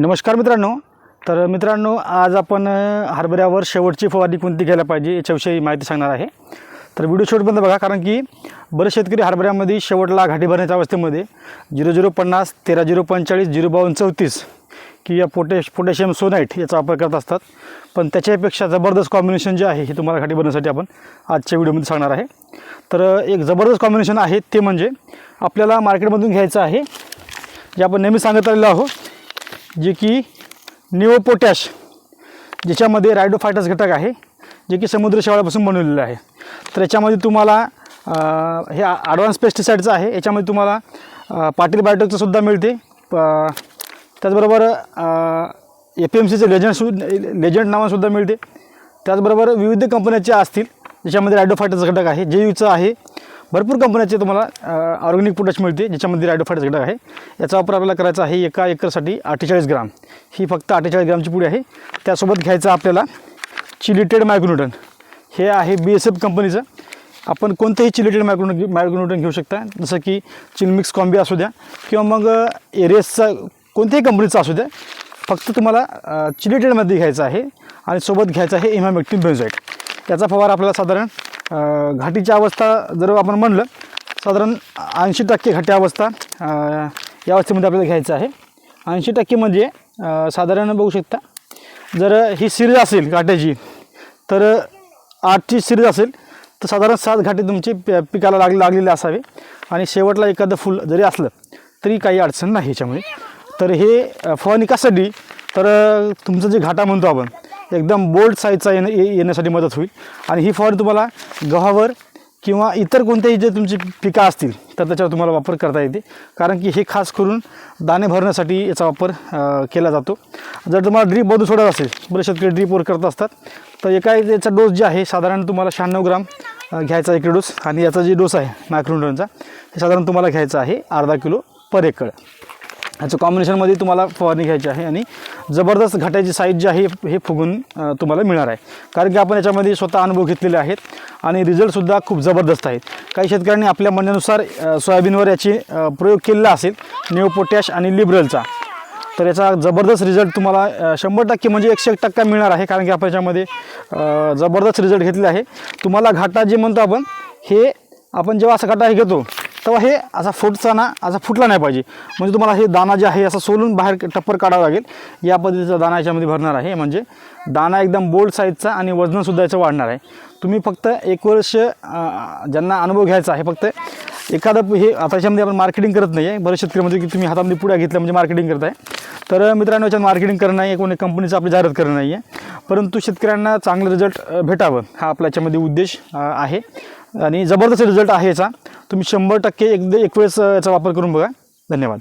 नमस्कार मित्रांनो. तर मित्रांनो आज आपण हरभऱ्यावर शेवटची फवारणी कोणती घ्यायला पाहिजे याच्याविषयी माहिती सांगणार आहे. तर व्हिडिओ शेवटपर्यंत बघा कारण की बरेच शेतकरी हरभऱ्यामध्ये शेवटला घाटी भरण्याच्या अवस्थेमध्ये झिरो झिरो पन्नास तेरा झिरो पंचेचाळीस झिरो बावन्न चौतीस किंवा पोटॅश पोटॅशियम सोनाईट याचा वापर करत असतात. पण त्याच्यापेक्षा जबरदस्त कॉम्बिनेशन जे आहे हे तुम्हाला घाटी भरण्यासाठी आपण आजच्या व्हिडिओमध्ये सांगणार आहे. तर एक जबरदस्त कॉम्बिनेशन आहे ते म्हणजे आपल्याला मार्केटमधून घ्यायचं आहे. जे आपण नेहमी सांगत आलेलो आहोत जे की निओपोटॅश ज्याच्यामध्ये रायडोफायटस घटक आहे जे की समुद्र शेवाळापासून बनवलेलं आहे. तर याच्यामध्ये तुम्हाला हे ॲडव्हान्स पेस्टिसाईडचं आहे. याच्यामध्ये तुम्हाला पाटील बायोटेकचं सुद्धा मिळते. प- त्याचबरोबर ए पी एम सीचे लेजंड सु लेजंड नावासुद्धा मिळते. त्याचबरोबर विविध कंपन्याचे असतील ज्याच्यामध्ये रायडोफायटस घटक आहे. जे यूचं आहे. भरपूर कंपन्याचे तुम्हाला ऑर्गॅनिक पोटॅश मिळते ज्याच्यामध्ये रायडोफायटस घटक आहे. याचा वापर आपल्याला करायचा आहे एका एकरसाठी अठ्ठेचाळीस ग्राम. ही फक्त अठ्ठेचाळीस ग्रामची पुडी आहे. त्यासोबत घ्यायचं आपल्याला चिलिटेड मायक्रोन्यूटन हे आहे बी एस एफ कंपनीचं आपण कोणतंही चिलिटेड मायक्रोन मायक्रोन्यूटन घेऊ शकता. जसं की चिलमिक्स कॉम्बी असू द्या किंवा मग एरियसचा कोणत्याही कंपनीचा असू द्या. फक्त तुम्हाला चिलिटेडमध्ये घ्यायचं आहे आणि सोबत घ्यायचं आहे इमामेक्टिन बेन्झाईट याचा फवार आपल्याला साधारण घाटीची अवस्था जर आपण म्हणलं साधारण ऐंशी टक्के घाटी अवस्था या अवस्थेमध्ये आपल्याला घ्यायचं आहे. ऐंशी टक्के म्हणजे साधारण बघू शकता जर ही सिरीज असेल घाट्याची तर आठची सिरीज असेल तर साधारण सात घाटे तुमची प पिकाला लाग लागलेले असावे. आणि शेवटला एखादं फुल जरी असलं तरी काही अडचण नाही ह्याच्यामुळे तर हे फवारणी कशासाठी? तर तुमचं जे घाटा म्हणतो आपण एकदम बोल्ड साईजचा येणं ये- येण्यासाठी मदत होईल. आणि ही फवारणी तुम्हाला गव्हावर किंवा इतर कोणत्याही जे तुमची पिकं असतील तर त्याच्यावर तुम्हाला वापर करता येते. कारण की हे खास करून दाणे भरण्यासाठी याचा वापर केला जातो. जर तुम्हाला ड्रीप बदू सोडत असेल बरेच शेतकरी ड्रीपवर करत असतात तर एका याचा डोस जे आहे साधारण तुम्हाला शहाण्णव ग्राम घ्यायचा एक डोस आणि याचा जे डोस आहे मायक्रोन्टनचा हे साधारण तुम्हाला घ्यायचा आहे अर्धा किलो पर एकड ह्याचं कॉम्बिनेशनमध्ये तुम्हाला फवारणी घ्यायची आहे आणि जबरदस्त घाट्याची साईज जी आहे हे फुगून तुम्हाला मिळणार आहे. कारण की आपण याच्यामध्ये स्वतः अनुभव घेतलेले आहेत आणि रिझल्टसुद्धा खूप जबरदस्त आहेत. काही शेतकऱ्यांनी आपल्या म्हणण्यानुसार सोयाबीनवर याची प्रयोग केलेला असेल न्यू पोटॅश आणि लिबरलचा. तर याचा जबरदस्त रिझल्ट तुम्हाला शंभर टक्के म्हणजे एकशे एक टक्का मिळणार आहे कारण की आपण याच्यामध्ये जबरदस्त रिझल्ट घेतले आहे. तुम्हाला घाटा जे म्हणतो आपण हे आपण जेव्हा असा घाटा हे घेतो तेव्हा हे असा फुटताना असा फुटला नाही पाहिजे. म्हणजे तुम्हाला हे दाना जे आहे असं सोलून बाहेर टप्पर काढावं लागेल. या पद्धतीचा दाना याच्यामध्ये भरणार आहे. म्हणजे दाना एकदम बोल्ड साईजचा आणि वजनसुद्धा याचं वाढणार आहे. तुम्ही फक्त एक वर्ष ज्यांना अनुभव घ्यायचा आहे फक्त एखादं हे आता याच्यामध्ये आपण मार्केटिंग करत नाही आहे बरेच शेतकरी म्हणजे की तुम्ही हातामध्ये पुढ्या घेतल्या म्हणजे मार्केटिंग करत आहे तर मित्रांनो याच्यात मार्केटिंग करणं नाही आहे कोणी कंपनीचं आपली जाहिरात करणं नाही आहे परंतु शेतकऱ्यांना चांगलं रिझल्ट भेटावं. हा आपल्या याच्यामध्ये उद्देश आहे. आणि जबरदस्त रिझल्ट आहे याचा. तुम्ही शंभर टक्के एक एक वेळेस याचा वापर करून बघा. धन्यवाद.